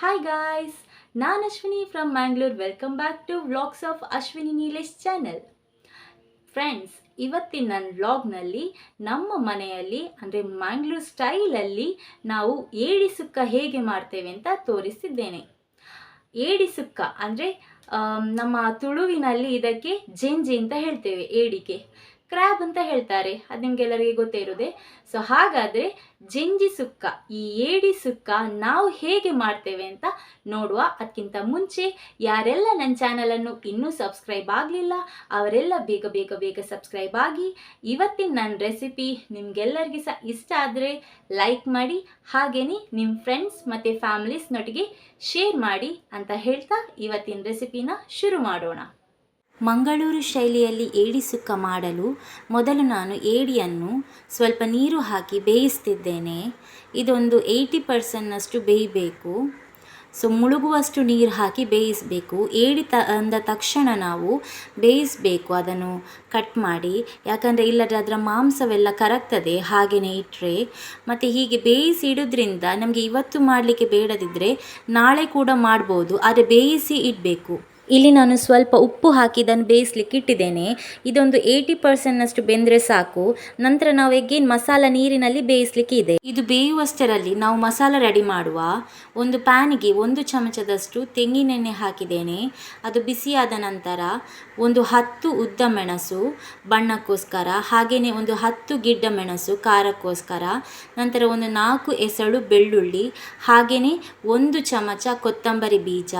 Hi guys ನಾನು Ashwini from Mangalore welcome back to vlogs of Ashwini Nilesh channel friends ಇವತ್ತಿನ ನನ್ನ ವ್ಲಾಗ್ನಲ್ಲಿ ನಮ್ಮ ಮನೆಯಲ್ಲಿ, ಅಂದರೆ ಮ್ಯಾಂಗ್ಳೂರ್ ಸ್ಟೈಲಲ್ಲಿ ನಾವು ಏಡಿ ಸುಕ್ಕ ಹೇಗೆ ಮಾಡ್ತೇವೆ ಅಂತ ತೋರಿಸಿದ್ದೇನೆ. ಏಡಿ ಸುಕ್ಕ, ಅಂದರೆ ನಮ್ಮ ತುಳುವಿನಲ್ಲಿ ಇದಕ್ಕೆ ಜೆಂಜಿ ಅಂತ ಹೇಳ್ತೇವೆ ಏಡಿಗೆ ಕ್ರ್ಯಾಬ್ ಅಂತ ಹೇಳ್ತಾರೆ. ಅದು ನಿಮ್ಗೆಲ್ಲರಿಗೆ ಗೊತ್ತೇ ಇರೋದೆ ಸೊ ಹಾಗಾದರೆ ಜಿಂಜಿ ಸುಕ್ಕ, ಈ ಏಡಿ ಸುಕ್ಕ ನಾವು ಹೇಗೆ ಮಾಡ್ತೇವೆ ಅಂತ ನೋಡುವ. ಅದಕ್ಕಿಂತ ಮುಂಚೆ ಯಾರೆಲ್ಲ ನನ್ನ ಚಾನಲನ್ನು ಇನ್ನೂ ಸಬ್ಸ್ಕ್ರೈಬ್ ಆಗಲಿಲ್ಲ, ಅವರೆಲ್ಲ ಬೇಗ ಬೇಗ ಬೇಗ ಸಬ್ಸ್ಕ್ರೈಬ್ ಆಗಿ, ಇವತ್ತಿನ ನನ್ನ ರೆಸಿಪಿ ನಿಮ್ಗೆಲ್ಲರಿಗೆ ಸಹ ಇಷ್ಟ ಆದರೆ ಲೈಕ್ ಮಾಡಿ, ಹಾಗೇನೆ ನಿಮ್ಮ ಫ್ರೆಂಡ್ಸ್ ಮತ್ತು ಫ್ಯಾಮಿಲೀಸ್ನೊಟ್ಟಿಗೆ ಶೇರ್ ಮಾಡಿ ಅಂತ ಹೇಳ್ತಾ ಇವತ್ತಿನ ರೆಸಿಪಿನ ಶುರು ಮಾಡೋಣ. ಮಂಗಳೂರು ಶೈಲಿಯಲ್ಲಿ ಏಡಿ ಸುಕ್ಕ ಮಾಡಲು ಮೊದಲು ನಾನು ಏಡಿಯನ್ನು ಸ್ವಲ್ಪ ನೀರು ಹಾಕಿ ಬೇಯಿಸ್ತಿದ್ದೇನೆ. ಇದೊಂದು ಏಯ್ಟಿ ಪರ್ಸೆಂಟ್ನಷ್ಟು ಬೇಯಬೇಕು. ಸೊ, ಮುಳುಗುವಷ್ಟು ನೀರು ಹಾಕಿ ಬೇಯಿಸಬೇಕು. ಏಡಿ ತ, ಅಂದ ತಕ್ಷಣ ನಾವು ಬೇಯಿಸಬೇಕು ಅದನ್ನು ಕಟ್ ಮಾಡಿ. ಯಾಕಂದರೆ ಇಲ್ಲದ್ರೆ ಅದರ ಮಾಂಸವೆಲ್ಲ ಕರಗ್ತದೆ ಹಾಗೆಯೇ ಇಟ್ಟರೆ ಮತ್ತು ಹೀಗೆ ಬೇಯಿಸಿ ಇಡೋದ್ರಿಂದ ನಮಗೆ ಇವತ್ತು ಮಾಡಲಿಕ್ಕೆ ಬೇಡದಿದ್ದರೆ ನಾಳೆ ಕೂಡ ಮಾಡ್ಬೋದು, ಆದರೆ ಬೇಯಿಸಿ ಇಡಬೇಕು. ಇಲ್ಲಿ ನಾನು ಸ್ವಲ್ಪ ಉಪ್ಪು ಹಾಕಿ ಇದನ್ನು ಬೇಯಿಸ್ಲಿಕ್ಕೆ ಇಟ್ಟಿದ್ದೇನೆ. ಇದೊಂದು ಏಯ್ಟಿ ಪರ್ಸೆಂಟ್ನಷ್ಟು ಬೆಂದರೆ ಸಾಕು. ನಂತರ ನಾವು ಎಗ್ಗೇನು ಮಸಾಲ ನೀರಿನಲ್ಲಿ ಬೇಯಿಸ್ಲಿಕ್ಕೆ ಇದೆ. ಇದು ಬೇಯುವಷ್ಟರಲ್ಲಿ ನಾವು ಮಸಾಲ ರೆಡಿ ಮಾಡುವ ಒಂದು ಪ್ಯಾನಿಗೆ ಒಂದು ಚಮಚದಷ್ಟು ತೆಂಗಿನೆಣ್ಣೆ ಹಾಕಿದ್ದೇನೆ. ಅದು ಬಿಸಿಯಾದ ನಂತರ ಒಂದು ಹತ್ತು ಉದ್ದ ಮೆಣಸು, ಬಣ್ಣಕ್ಕೋಸ್ಕರ ಹಾಗೆಯೇ ಒಂದು ಹತ್ತು ಗಿಡ್ಡ ಮೆಣಸು, ಖಾರಕ್ಕೋಸ್ಕರ, ನಂತರ ಒಂದು ನಾಲ್ಕು ಎಸಳು ಬೆಳ್ಳುಳ್ಳಿ ಹಾಗೆಯೇ ಒಂದು ಚಮಚ ಕೊತ್ತಂಬರಿ ಬೀಜ,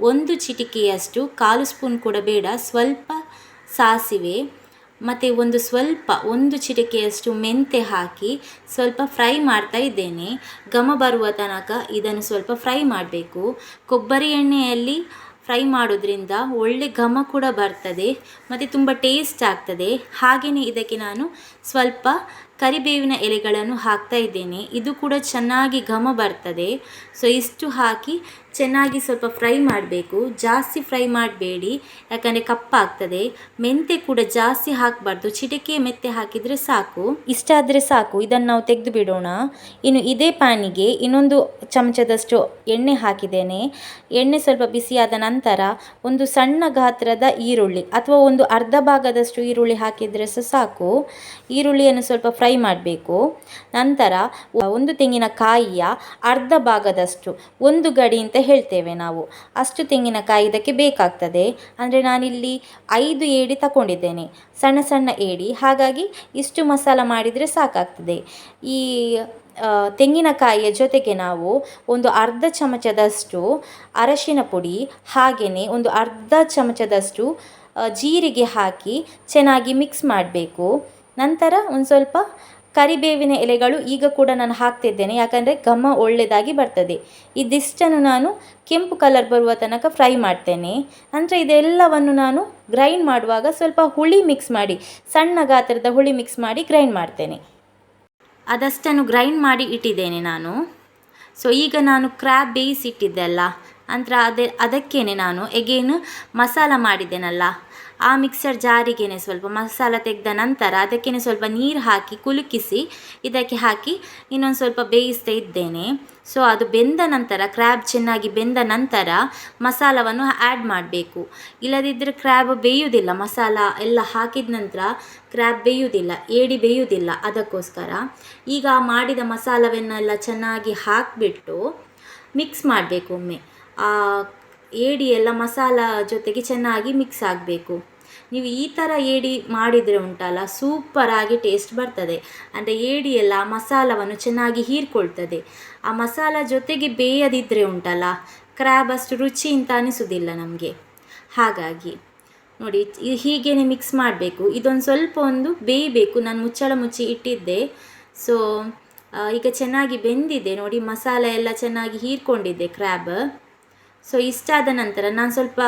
ಒಂದು ಚಿಟಿಕೆಯಷ್ಟು ಕಾಲು ಸ್ಪೂನ್ ಕೂಡ ಬೇಡ, ಸ್ವಲ್ಪ ಸಾಸಿವೆ, ಮತ್ತು ಒಂದು ಸ್ವಲ್ಪ, ಒಂದು ಚಿಟಕೆಯಷ್ಟು ಮೆಂತೆ ಹಾಕಿ ಸ್ವಲ್ಪ ಫ್ರೈ ಮಾಡ್ತಾ ಇದ್ದೇನೆ. ಘಮ ಬರುವ ತನಕ ಇದನ್ನು ಸ್ವಲ್ಪ ಫ್ರೈ ಮಾಡಬೇಕು. ಕೊಬ್ಬರಿ ಎಣ್ಣೆಯಲ್ಲಿ ಫ್ರೈ ಮಾಡೋದ್ರಿಂದ ಒಳ್ಳೆ ಘಮ ಕೂಡ ಬರ್ತದೆ, ಮತ್ತು ತುಂಬ ಟೇಸ್ಟ್ ಆಗ್ತದೆ. ಹಾಗೆಯೇ ಇದಕ್ಕೆ ನಾನು ಸ್ವಲ್ಪ ಕರಿಬೇವಿನ ಎಲೆಗಳನ್ನು ಹಾಕ್ತಾ ಇದ್ದೇನೆ. ಇದು ಕೂಡ ಚೆನ್ನಾಗಿ ಘಮ ಬರ್ತದೆ. ಸೊ ಇಷ್ಟು ಹಾಕಿ ಚೆನ್ನಾಗಿ ಸ್ವಲ್ಪ ಫ್ರೈ ಮಾಡಬೇಕು. ಜಾಸ್ತಿ ಫ್ರೈ ಮಾಡಬೇಡಿ, ಯಾಕಂದರೆ ಕಪ್ಪಾಗ್ತದೆ ಮೆಂತೆ ಕೂಡ ಜಾಸ್ತಿ ಹಾಕಬಾರ್ದು. ಚಿಟಿಕೆ ಮೆಂತೆ ಹಾಕಿದರೆ ಸಾಕು. ಇಷ್ಟ ಆದರೆ ಸಾಕು. ಇದನ್ನು ನಾವು ತೆಗೆದು ಬಿಡೋಣ ಇನ್ನು ಇದೇ ಪ್ಯಾನಿಗೆ ಇನ್ನೊಂದು ಚಮಚದಷ್ಟು ಎಣ್ಣೆ ಹಾಕಿದ್ದೇನೆ. ಎಣ್ಣೆ ಸ್ವಲ್ಪ ಬಿಸಿಯಾದ ನಂತರ ಒಂದು ಸಣ್ಣ ಗಾತ್ರದ ಈರುಳ್ಳಿ ಅಥವಾ ಒಂದು ಅರ್ಧ ಭಾಗದಷ್ಟು ಈರುಳ್ಳಿ ಹಾಕಿದರೆ ಸಹ ಸಾಕು. ಈರುಳ್ಳಿಯನ್ನು ಸ್ವಲ್ಪ ಫ್ರೈ ಮಾಡಬೇಕು. ನಂತರ ಒಂದು ತೆಂಗಿನಕಾಯಿಯ ಅರ್ಧ ಭಾಗದಷ್ಟು ಒಂದು ಗಡಿ ಅಂತ ಹೇಳ್ತೇವೆ ನಾವು. ಅಷ್ಟು ತೆಂಗಿನಕಾಯಿ ಇದಕ್ಕೆ ಬೇಕಾಗ್ತದೆ. ಅಂದರೆ ನಾನಿಲ್ಲಿ ಐದು ಏಡಿ ತಗೊಂಡಿದ್ದೇನೆ. ಸಣ್ಣ ಸಣ್ಣ ಏಡಿ. ಹಾಗಾಗಿ ಇಷ್ಟು ಮಸಾಲ ಮಾಡಿದರೆ ಸಾಕಾಗ್ತದೆ. ಈ ತೆಂಗಿನಕಾಯಿಯ ಜೊತೆಗೆ ನಾವು ಒಂದು ಅರ್ಧ ಚಮಚದಷ್ಟು ಅರಶಿನ ಪುಡಿ, ಹಾಗೆಯೇ ಒಂದು ಅರ್ಧ ಚಮಚದಷ್ಟು ಜೀರಿಗೆ ಹಾಕಿ ಚೆನ್ನಾಗಿ ಮಿಕ್ಸ್ ಮಾಡಬೇಕು. ನಂತರ ಒಂದು ಸ್ವಲ್ಪ ಕರಿಬೇವಿನ ಎಲೆಗಳು ಈಗ ಕೂಡ ನಾನು ಹಾಕ್ತಿದ್ದೇನೆ, ಯಾಕಂದರೆ ಘಮ ಒಳ್ಳೆಯದಾಗಿ ಬರ್ತದೆ. ಇದಿಷ್ಟನ್ನು ನಾನು ಕೆಂಪು ಕಲರ್ ಬರುವ ತನಕ ಫ್ರೈ ಮಾಡ್ತೇನೆ. ಅಂದರೆ ಇದೆಲ್ಲವನ್ನು ನಾನು ಗ್ರೈಂಡ್ ಮಾಡುವಾಗ ಸ್ವಲ್ಪ ಹುಳಿ ಮಿಕ್ಸ್ ಮಾಡಿ, ಸಣ್ಣ ಗಾತ್ರದ ಹುಳಿ ಮಿಕ್ಸ್ ಮಾಡಿ ಗ್ರೈಂಡ್ ಮಾಡ್ತೇನೆ. ಅದಷ್ಟನ್ನು ಗ್ರೈಂಡ್ ಮಾಡಿ ಇಟ್ಟಿದ್ದೇನೆ ನಾನು. ಸೊ ಈಗ ನಾನು ಕ್ರ್ಯಾಬ್ ಬೇಯಿಸಿಟ್ಟಿದ್ದೆ ಅಲ್ಲ ನಂತರ ಅದೇ, ಅದಕ್ಕೇನೆ ನಾನು ಎಗೇನು ಮಸಾಲ ಮಾಡಿದ್ದೇನಲ್ಲ ಆ ಮಿಕ್ಸರ್ ಜಾರಿಗೇ ಸ್ವಲ್ಪ ಮಸಾಲ ತೆಗೆದ ನಂತರ ಅದಕ್ಕೇ ಸ್ವಲ್ಪ ನೀರು ಹಾಕಿ ಕುಲುಕಿಸಿ ಇದಕ್ಕೆ ಹಾಕಿ ಇನ್ನೊಂದು ಸ್ವಲ್ಪ ಬೇಯಿಸ್ತಾ ಇದ್ದೇನೆ. ಸೊ ಅದು ಬೆಂದ ನಂತರ ಕ್ರ್ಯಾಬ್ ಚೆನ್ನಾಗಿ ಬೆಂದ ನಂತರ ಮಸಾಲವನ್ನು ಆ್ಯಡ್ ಮಾಡಬೇಕು. ಇಲ್ಲದಿದ್ದರೆ ಕ್ರ್ಯಾಬ್ ಬೇಯುವುದಿಲ್ಲ ಮಸಾಲ ಎಲ್ಲ ಹಾಕಿದ ನಂತರ ಕ್ರ್ಯಾಬ್ ಬೇಯುವುದಿಲ್ಲ ಏಡಿ ಬೇಯುವುದಿಲ್ಲ ಅದಕ್ಕೋಸ್ಕರ. ಈಗ ಮಾಡಿದ ಮಸಾಲವನ್ನೆಲ್ಲ ಚೆನ್ನಾಗಿ ಹಾಕಿಬಿಟ್ಟು ಮಿಕ್ಸ್ ಮಾಡಬೇಕು ಒಮ್ಮೆ. ಏಡಿ ಎಲ್ಲ ಮಸಾಲ ಜೊತೆಗೆ ಚೆನ್ನಾಗಿ ಮಿಕ್ಸ್ ಆಗಬೇಕು. ನೀವು ಈ ಥರ ಏಡಿ ಮಾಡಿದರೆ ಉಂಟಲ್ಲ ಸೂಪರಾಗಿ ಟೇಸ್ಟ್ ಬರ್ತದೆ. ಅಂದರೆ ಏಡಿ ಎಲ್ಲ ಮಸಾಲವನ್ನು ಚೆನ್ನಾಗಿ ಹೀರ್ಕೊಳ್ತದೆ. ಆ ಮಸಾಲ ಜೊತೆಗೆ ಬೇಯದಿದ್ದರೆ ಉಂಟಲ್ಲ ಕ್ರ್ಯಾಬ್ ಅಷ್ಟು ರುಚಿ ಅಂತ ಅನಿಸೋದಿಲ್ಲ ನಮಗೆ. ಹಾಗಾಗಿ, ನೋಡಿ ಹೀಗೇನೆ ಮಿಕ್ಸ್ ಮಾಡಬೇಕು. ಇದೊಂದು ಸ್ವಲ್ಪ ಒಂದು ಬೇಯಬೇಕು. ನಾನು ಮುಚ್ಚಳ ಮುಚ್ಚಿ ಇಟ್ಟಿದ್ದೆ. ಸೊ ಈಗ ಚೆನ್ನಾಗಿ ಬೆಂದಿದೆ. ನೋಡಿ, ಮಸಾಲೆ ಎಲ್ಲ ಚೆನ್ನಾಗಿ ಹೀರ್ಕೊಂಡಿದೆ ಕ್ರ್ಯಾಬ್ ಸೊ ಇಷ್ಟಾದ ನಂತರ ನಾನು ಸ್ವಲ್ಪ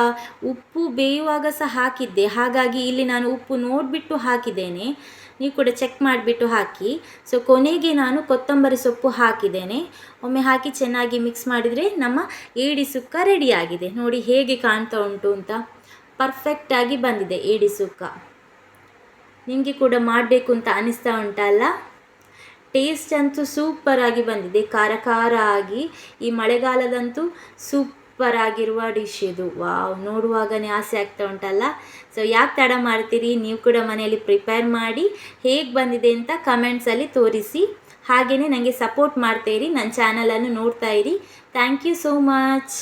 ಉಪ್ಪು ಬೇಯುವಾಗ ಸಹ ಹಾಕಿದ್ದೆ. ಹಾಗಾಗಿ ಇಲ್ಲಿ ನಾನು ಉಪ್ಪು ನೋಡಿಬಿಟ್ಟು ಹಾಕಿದ್ದೇನೆ. ನೀವು ಕೂಡ ಚೆಕ್ ಮಾಡಿಬಿಟ್ಟು ಹಾಕಿ. ಸೊ ಕೊನೆಗೆ ನಾನು ಕೊತ್ತಂಬರಿ ಸೊಪ್ಪು ಹಾಕಿದ್ದೇನೆ. ಒಮ್ಮೆ ಹಾಕಿ ಚೆನ್ನಾಗಿ ಮಿಕ್ಸ್ ಮಾಡಿದರೆ ನಮ್ಮ ಏಡಿ ಸುಕ್ಕ ರೆಡಿಯಾಗಿದೆ ನೋಡಿ ಹೇಗೆ ಕಾಣ್ತಾ ಉಂಟು ಅಂತ. ಪರ್ಫೆಕ್ಟಾಗಿ ಬಂದಿದೆ ಏಡಿ ಸುಕ್ಕ. ನಿಮಗೆ ಕೂಡ ಮಾಡಬೇಕು ಅಂತ ಅನಿಸ್ತಾ ಉಂಟಲ್ಲ ಟೇಸ್ಟ್ ಅಂತೂ ಸೂಪರಾಗಿ ಬಂದಿದೆ. ಖಾರ ಖಾರ ಆಗಿ ಈ ಮಳೆಗಾಲದಂತೂ ಸೂಪರ್ ಆಗಿರುವ ಡಿಶ್ ಇದು. ವಾವ್ ನೋಡುವಾಗನೇ ಆಸೆ ಆಗ್ತಾ ಉಂಟಲ್ಲ? ಸೊ ಯಾಕೆ ತಡ ಮಾಡ್ತೀರಿ? ನೀವು ಕೂಡ ಮನೆಯಲ್ಲಿ ಪ್ರಿಪೇರ್ ಮಾಡಿ ಹೇಗೆ ಬಂದಿದೆ ಅಂತ ಕಮೆಂಟ್ಸಲ್ಲಿ ತೋರಿಸಿ. ಹಾಗೆಯೇ ನನಗೆ ಸಪೋರ್ಟ್ ಮಾಡ್ತಾ ನನ್ನ ಚಾನಲನ್ನು ನೋಡ್ತಾ ಇರಿ. Thank you so much